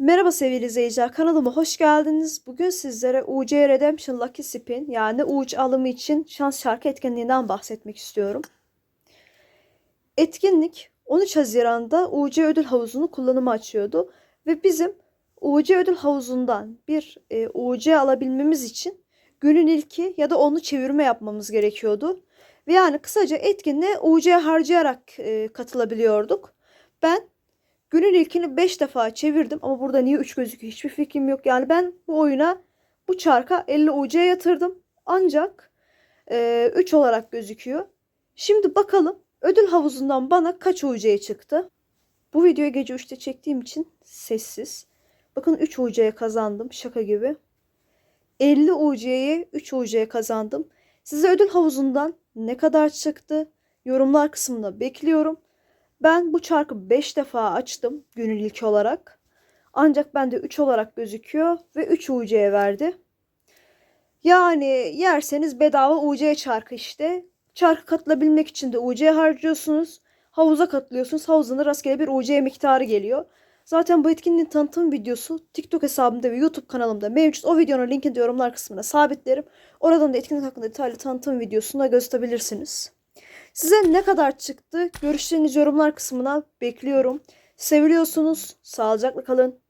Merhaba sevgili izleyiciler, kanalıma hoş geldiniz. Bugün sizlere UC Redemption Lucky Spin yani UC alımı için şans şarkı etkinliğinden bahsetmek istiyorum. Etkinlik 13 Haziran'da UC ödül havuzunu kullanıma açıyordu ve bizim UC ödül havuzundan bir e, UC alabilmemiz için günün ilki ya da onu çevirme yapmamız gerekiyordu. Ve yani kısaca etkinliğe UC harcayarak e, katılabiliyorduk. Ben Günün ilkini 5 defa çevirdim ama burada niye 3 gözüküyor hiçbir fikrim yok. Yani ben bu oyuna bu çarka 50 UC yatırdım. Ancak 3 olarak gözüküyor. Şimdi bakalım ödül havuzundan bana kaç UC çıktı. Bu videoyu gece 3'te çektiğim için sessiz. Bakın 3 UC kazandım şaka gibi. 50 UC'ye 3 UC kazandım. Size ödül havuzundan ne kadar çıktı? Yorumlar kısmında bekliyorum. Ben bu çarkı 5 defa açtım günün ilki olarak. Ancak bende 3 olarak gözüküyor ve 3 UC verdi. Yani yerseniz bedava UC çarkı işte. Çarkı katılabilmek için de UC harcıyorsunuz. Havuza katılıyorsunuz. Havuzuna rastgele bir UC miktarı geliyor. Zaten bu etkinliğin tanıtım videosu TikTok hesabımda ve YouTube kanalımda mevcut. O videonun linkini de yorumlar kısmına sabitlerim. Oradan da etkinlik hakkında detaylı tanıtım videosunu da gösterebilirsiniz. Size ne kadar çıktı? Görüşlerinizi yorumlar kısmına bekliyorum. Seviliyorsunuz. Sağlıcakla kalın.